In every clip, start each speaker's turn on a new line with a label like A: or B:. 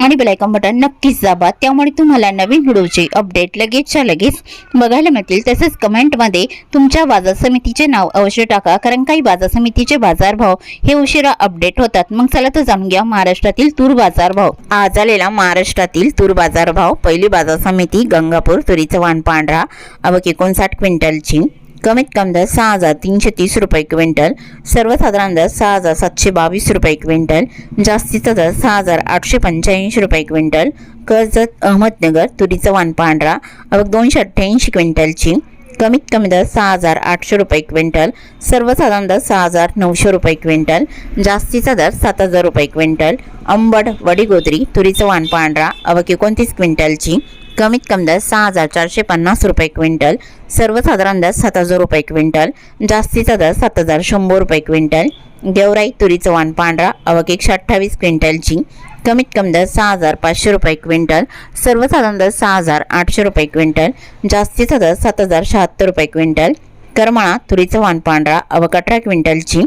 A: आणि bell icon button नक्कीच दाबा. त्यामुळे तुम्हाला नवीन व्हिडिओचे अपडेट लगेचच्या लगेच बघायला मिळतील. तसेच कमेंटमध्ये तुमच्या बाजार समितीचे नाव अवश्य टाका कारण काही बाजार समितीचे बाजारभाव हे उशिरा अपडेट होतात. मग चला तर जाणून घ्या महाराष्ट्रातील तूर बाजारभाव आज आलेला महाराष्ट्रातील तूर बाजारभाव पहिली बाजार समिती गंगापूर तुरीचं वाण पांढरा अवक एकोणसाठ क्विंटलची. कमीत कमी दर सहा हजार तीनशे तीस रुपये क्विंटल. सर्वसाधारण दर सहा हजार सातशे बावीस रुपये क्विंटल. जास्तीचा दर सहा हजार आठशे पंच्याऐंशी रुपये क्विंटल. कर्जत अहमदनगर तुरीचं वाण पांढरा अवघ दोनशे अठ्ठ्याऐंशी क्विंटलची. कमीत कमी दर सहा हजार आठशे रुपये क्विंटल. सर्वसाधारण दर सहा हजार नऊशे रुपये क्विंटल. जास्तीचा दर सात हजार रुपये क्विंटल. अंबड वडीगोदरी तुरीचं वाण पांढरा अवघ एकोणतीस क्विंटलची. कमीत कमी दर सहा हजार चारशे पन्नास रुपये क्विंटल सर्वसाधारण दर सात हजार रुपये क्विंटल जास्तीचा दर सात हजार शंभर रुपये क्विंटल गेवराई तुरीचं वाण पांढरा अवघ एकशे अठ्ठावीस क्विंटलची कमीत कमी दर सहा हजार पाचशे रुपये क्विंटल सर्वसाधारण दर सहा हजार आठशे रुपये क्विंटल जास्तीचा दर सात हजार शहात्तर रुपये क्विंटल करमाळा तुरीचं वाण पांढरा अवघ अठरा क्विंटलची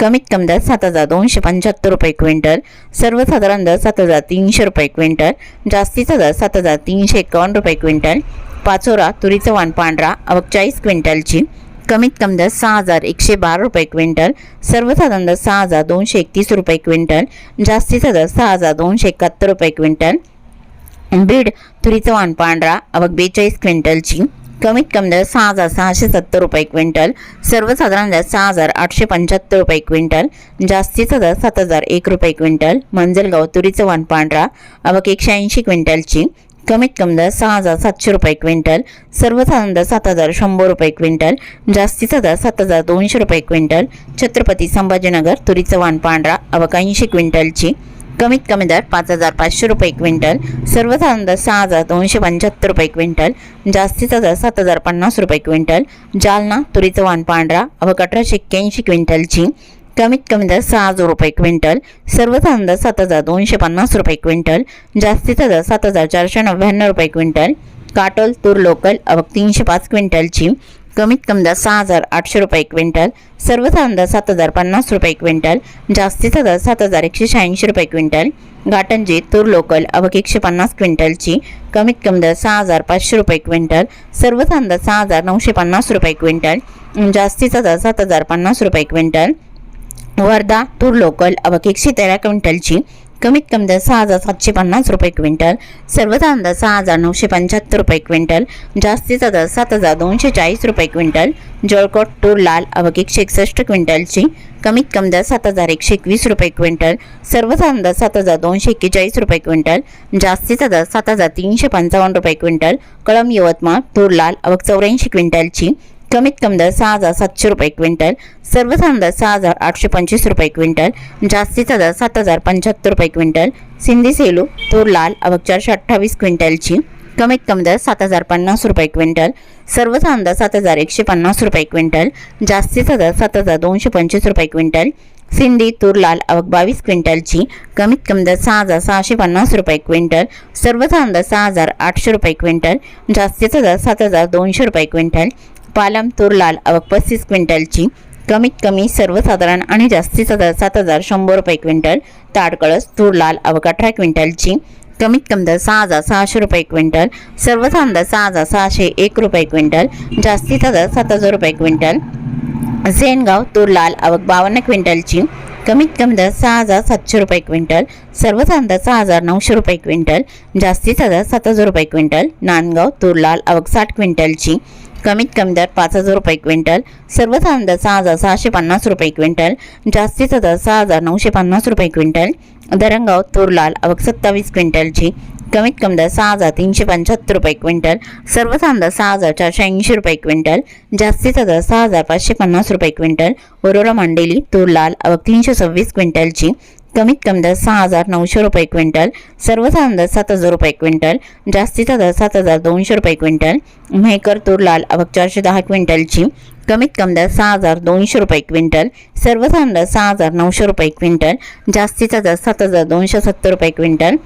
A: कमीत कमी दर सात हजार दोनशे पंच्याहत्तर रुपये क्विंटल सर्वसाधारण दर सात हजार तीनशे रुपये क्विंटल जास्तीचा दर सात हजार तीनशे एकावन्न रुपये क्विंटल पाचोरा तुरीचं वाण पांढरा अवघ चाळीस क्विंटलची कमीत कमी दर सहा हजार एकशे बारा रुपये क्विंटल सर्वसाधारण दर सहा हजार दोनशे एकतीस रुपये क्विंटल जास्तीचा दर सहा हजार दोनशे एकाहत्तर रुपये क्विंटल बीड तुरीचं वाण पांढरा अवघ बेचाळीस क्विंटलची कमीत कमी दर सहा हजार सहाशे सत्तर रुपये क्विंटल सर्वसाधारण दर सहा हजार आठशे पंच्याहत्तर रुपये क्विंटल जास्तीचा दर सात हजार एक रुपये क्विंटल मंजलगाव तुरीचं वाण पांढरा अवक एकशे ऐंशी क्विंटलची कमीत कमी दर सहा हजार सातशे रुपये क्विंटल सर्वसाधारण दर सात हजार शंभर रुपये क्विंटल जास्तीचा दर सात हजार दोनशे रुपये क्विंटल छत्रपती संभाजीनगर तुरीचं वाण पांढरा अवक ऐंशी क्विंटलची कमीत कमी दर पाच हजार पाचशे रुपये क्विंटल सर्वसाधारण दर सहा हजार दोनशे पंच्याहत्तर रुपये क्विंटल जास्तीचा दर सात हजार पन्नास रुपये क्विंटल जालना तुरीचं वाण पांढरा अवघ अठराशे एक्क्याऐंशी क्विंटलची कमीत कमी दर सहा हजार रुपये क्विंटल सर्वसाधारण दर सात हजार दोनशे पन्नास रुपये क्विंटल जास्तीचा दर सात हजार चारशे नव्याण्णव रुपये क्विंटल काटोल तूर लोकल अवघ तीनशे पाच क्विंटलची कमीत कमी दर सहा हजार आठशे रुपये क्विंटल सर्वसाधारण अंदाज सात हजार पन्नास रुपये क्विंटल जास्तीचा दर सात हजार एकशे शहाऐंशी रुपये क्विंटल घाटंजी तूर लोकल अवघ एकशे पन्नास क्विंटलची कमीत कमी दर सहा हजार पाचशे रुपये क्विंटल सर्वसाधारण अंदाज सहा हजार नऊशे पन्नास रुपये क्विंटल जास्तीचा दर सात हजार पन्नास रुपये क्विंटल वर्धा तूर लोकल अवघ एकशे तेरा क्विंटलची कमीत कमी दर सहा हजार सातशे पन्नास रुपये क्विंटल सर्वसाधारण दर सहा हजार नऊशे पंच्याहत्तर रुपये क्विंटल जास्तीचा दर सात हजार दोनशे चाळीस रुपये क्विंटल जळकोट तूर लाल अवघ एकशे एकसष्ट क्विंटलची कमीत कमी दर सात हजार एकशे एकवीस रुपये क्विंटल सर्वसाधारण दर सात हजार दोनशे एक्केचाळीस रुपये क्विंटल जास्तीचा दर सात हजार तीनशे पंचावन्न रुपये क्विंटल कळम यवतमाळ तूर लाल अवघ चौऱ्याऐंशी क्विंटलची कमीत कमी दर सहा हजार सातशे रुपये क्विंटल सर्वसाधारण दर सहा हजार आठशे पंचवीस रुपये क्विंटल जास्तीचा दर सात हजार पंच्याहत्तर रुपये क्विंटल सिंधी सेलू तूर लाल अवघ चारशे अठ्ठावीस क्विंटलची कमीत कमी दर सात हजार पन्नास रुपये क्विंटल सर्वसाधारण दर सात हजार एकशे पन्नास रुपये क्विंटल जास्तीचा दर सात हजार दोनशे पंचवीस रुपये क्विंटल सिंधी तूर लाल अवघ बावीस क्विंटलची कमीत कमी दर सहा हजार सहाशे पन्नास रुपये क्विंटल सर्वसाधारण दर सहा हजार आठशे रुपये क्विंटल जास्तीचा दर सात हजार दोनशे रुपये क्विंटल पालम तूर लाल आवक पस्तीस क्विंटलची. कमीत कमी सर्वसाधारण आणि जास्तीत दर सात हजार शंभर रुपये क्विंटल. ताडकळस तूर लाल आवक अठरा क्विंटलची. कमीत कमी दर सहा हजार सहाशे रुपये क्विंटल. सर्वसाधारण दर सहा हजार सहाशे एक रुपये क्विंटल. जास्तीचा दर सात हजार रुपये क्विंटल. झेनगाव तूर लाल आवक बावन्न क्विंटलची. कमीत कमी दर सहा हजार सातशे रुपये क्विंटल. सर्वसाधारण दर सहा हजार नऊशे रुपये क्विंटल. जास्तीचा दर सात हजार रुपये क्विंटल. नांदगाव तूर लाल आवक साठ क्विंटलची. कमीत कमी दर पाच हजार रुपये क्विंटल सर्वसाधारण दर सहा हजार सहाशे पन्नास रुपये क्विंटल जास्तीचा दर सहा हजार नऊशे पन्नास रुपये क्विंटल धरणगाव तूरलाल अवक सत्तावीस क्विंटलची कमीत कमी दर सहा हजार तीनशे पंच्याहत्तर रुपये क्विंटल सर्वसाधारण दर सहा हजार चारशे ऐंशी रुपये क्विंटल जास्तीचा दर सहा हजार पाचशे पन्नास रुपये क्विंटल वरोरा मांडेली तूर लाल अवघ तीनशे सव्वीस क्विंटलची कमीत कमी दर सहा हजार नऊशे रुपये क्विंटल सर्वसाधारण दर सात हजार रुपये क्विंटल जास्तीचा दर सात हजार दोनशे रुपये क्विंटल मेहकर तूर लाल आवक चारशे दहा क्विंटलची कमीत कमी दर सहा हजार दोनशे रुपये क्विंटल सर्वसाधारण दर सहा हजार नऊशे रुपये क्विंटल जास्तीचा दर सात हजार दोनशे सत्तर रुपये क्विंटल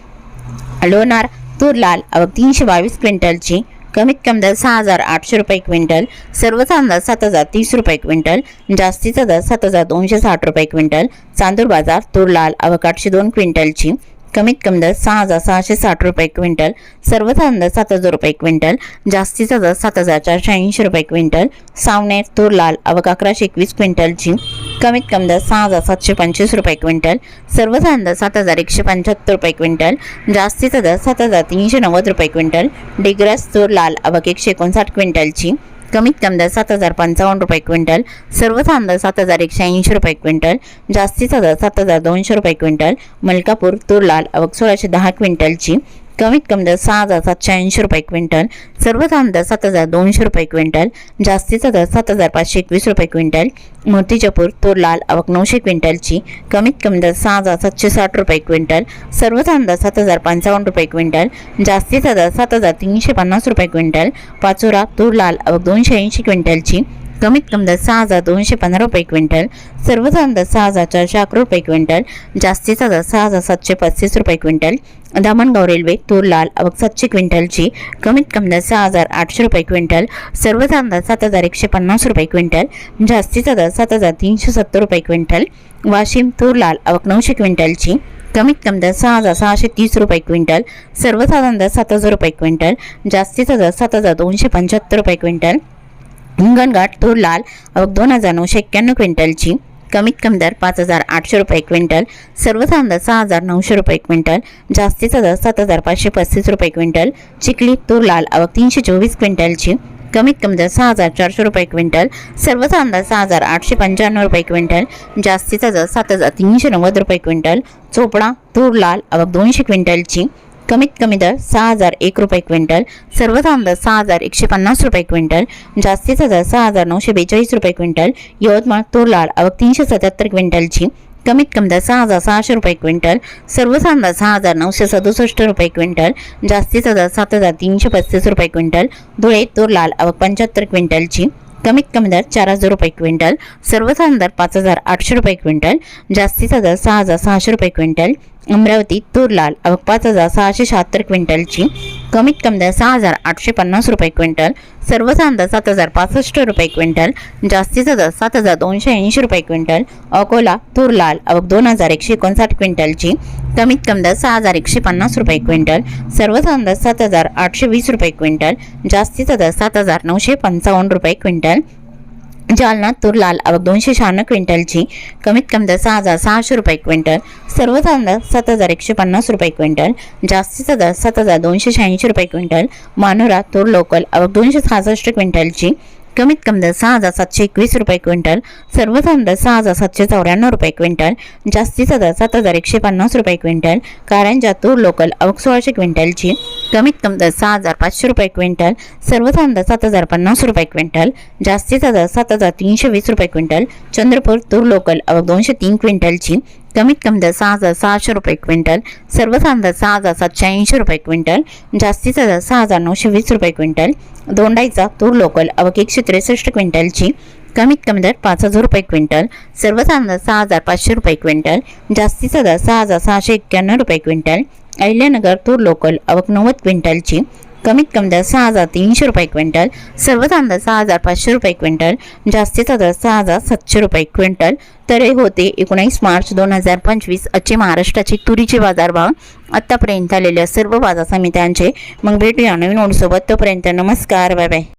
A: लोणार तूर लाल आवक तीनशे बावीस क्विंटलची कमीत कमी दर सहा हजार आठशे रुपये क्विंटल सर्व दर सात हजार तीस रुपये क्विंटल जास्तीचा दर सात हजार दोनशे साठ रुपये क्विंटल चांदूर बाजार तूर लाल आवक आठशे दोन क्विंटलची कमीत कमी दर सहा हजार सहाशे साठ रुपये क्विंटल सर्व दर सात हजार रुपये क्विंटल जास्तीचा दर सात हजार चारशे ऐंशी रुपये क्विंटल सावनेर तूर लाल आवक अकराशे एकवीस क्विंटलची कमीत कमी दर सहा हजार सातशे पंचवीस रुपये क्विंटल. सर्वसाधारण दर सात हजार एकशे पंच्याहत्तर रुपये क्विंटल. जास्तीचा दर सात हजार तीनशे नव्वद रुपये क्विंटल. डिग्रस तूर लाल अबक एकशे एकोणसाठ क्विंटलची. कमीत कमी दर सात हजार पंचावन्न रुपये क्विंटल. सर्वसाधारण दर सात हजार एकशे ऐंशी रुपये क्विंटल. जास्तीचा दर सात हजार दोनशे रुपये क्विंटल. मलकापूर तूर लाल अवक सोळाशे दहा क्विंटलची. कमीत कमी दर सहा हजार सातशे ऐंशी रुपये क्विंटल सर्वसाधारण दर सात हजार दोनशे रुपये क्विंटल जास्तीचा दर सात हजार पाचशे एकवीस रुपये क्विंटल मूर्तिजापूर तूर लाल आवक नऊशे क्विंटलची कमीत कमी दर सहा हजार सातशे साठ रुपये क्विंटल सर्वसाधारण दर सात हजार पंचावन्न रुपये क्विंटल जास्तीचा दर सात हजार तीनशे पन्नास रुपये क्विंटल पाचोरा तूर लाल आवक दोनशे ऐंशी क्विंटलची कमीत कमी दर सहा हजार दोनशे पंधरा रुपये क्विंटल सर्वसाधारण दर सहा हजार चारशे अकरा रुपये क्विंटल जास्तीचा दर सहा हजार सातशे पस्तीस रुपये क्विंटल दामणगाव रेल्वे तूर लाल आवक सातशे क्विंटलची कमीत कमी दर सहा हजार आठशे रुपये क्विंटल सर्वसाधारण दर सात हजार एकशे पन्नास रुपये क्विंटल जास्तीचा दर सात हजार तीनशे सत्तर रुपये क्विंटल वाशिम तूर लाल आवक नऊशे क्विंटलची कमीत कमी दर सहा हजार सहाशे तीस रुपये क्विंटल सर्वसाधारण दर सात हजार रुपये क्विंटल जास्तीचा दर सात हजार दोनशे पंच्याहत्तर रुपये क्विंटल हिंगणघाट तूर लाल अवघ दोन हजार नऊशे एक्क्याण्णव क्विंटलची. कमीत कमी दर पाच हजार आठशे रुपये क्विंटल. सर्वसाधारण दर सहा हजार नऊशे रुपये क्विंटल. जास्तीचा दर सात हजार पाचशे पस्तीस रुपये क्विंटल. चिखली तूर लाल अवघ तीनशे चोवीस क्विंटलची. कमीत कमी दर सहा हजार चारशे रुपये क्विंटल. सर्वसाधारण दर सहा हजार आठशे पंच्याण्णव रुपये क्विंटल. जास्तीचा दर सात हजार तीनशे नव्वद रुपये क्विंटल. चोपडा तूर लाल अवघ दोनशे क्विंटलची. कमीत कमी दर सहा हजार एक रुपये क्विंटल सर्वसाधारण दर सहा हजार एकशे पन्नास रुपये क्विंटल जास्तीचा दर सहा हजार नऊशे बेचाळीस रुपये क्विंटल यवतमाळ तूर लाल आवक तीनशे सत्याहत्तर क्विंटलची कमीत कमी दर सहा हजार सहाशे रुपये क्विंटल सर्वसाधारण दर सहा हजार नऊशे सदुसष्ट रुपये क्विंटल जास्तीचा दर सात हजार तीनशे पस्तीस रुपये क्विंटल धुळे तूर लाल आवक पंच्याहत्तर क्विंटलची कमीत कमी दर चार हजार रुपये क्विंटल सर्वसाधारण दर पाच हजार आठशे रुपये क्विंटल जास्तीचा दर सहा हजार सहाशे रुपये क्विंटल अमरावती तूर लाल पाच हजार सहाशे शहात्तर क्विंटलची कमीत कमी दर सहा हजार आठशे पन्नास रुपये क्विंटल सर्वसाधारण अंदाज सात हजार पासष्ट रुपये क्विंटल जास्तीचा दर सात हजार दोनशे ऐंशी रुपये क्विंटल अकोला तूर लाल आवक दोन हजार एकशे एकोणसाठ क्विंटलची कमीत कमी दर सहा हजार एकशे पन्नास रुपये क्विंटल सर्वसाधारण अंदाज सात हजार आठशे वीस रुपये क्विंटल जास्तीचा दर सात हजार नऊशे पंचावन्न रुपये क्विंटल जालना तूर लाल आवक दोनशे शहाण्णव क्विंटलची. कमीत कमी दर सहा हजार सहाशे रुपये क्विंटल. सर्वसाधारण दर सात हजार एकशे पन्नास रुपये क्विंटल. जास्तीचा दर सात हजार दोनशे शहाऐंशी रुपये क्विंटल. मानोरा तूर लोकल आवक दोनशे सहासष्ट क्विंटलची. कमीत कमी दर सहा हजार सातशे एकवीस रुपये क्विंटल. सर्वसाधारण दर सहा हजार सातशे चौऱ्याण्णव रुपये क्विंटल. जास्तीचा दर सात हजार एकशे पन्नास रुपये क्विंटल. कारंजा तूर लोकल आवक सोळाशे क्विंटलची. कमीत कमी दर सहा हजार पाचशे रुपये क्विंटल सर्वसाधारण दर सात हजार पन्नास रुपये क्विंटल जास्तीचा दर सात हजार तीनशे वीस रुपये क्विंटल चंद्रपूर तूर लोकल अवघ दोनशे तीन क्विंटलची कमीत कमी दर सहा हजार सहाशे रुपये क्विंटल सर्वसाधारण दर सहा हजार सातशे ऐंशी रुपये क्विंटल जास्तीचा दर सहा हजार नऊशे वीस रुपये क्विंटल दोंडाईचा तूर लोकल अवघ एकशे त्रेसष्ट क्विंटलची कमीत कमी दर पाच हजार रुपये क्विंटल सर्वसाधारण दर सहा हजार पाचशे रुपये क्विंटल जास्तीचा दर सहा हजार सहाशे एक्क्याण्णव रुपये क्विंटल अहिल्यानगर तूर लोकल आवक नव्वद क्विंटलची. कमीत कमी दर सहा हजार तीनशे रुपये क्विंटल. सर्वसाधारण दर सहा हजार पाचशे रुपये क्विंटल. जास्तीचा दर सहा हजार सातशे रुपये क्विंटल. तर हे होते एकोणीस मार्च दोन हजार पंचवीस आजचे महाराष्ट्राचे तुरीचे बाजारभाव. आत्तापर्यंत आलेल्या सर्व बाजार समित्यांचे. मग भेटूया नवीन ओढसोबत तोपर्यंत नमस्कार. Bye bye.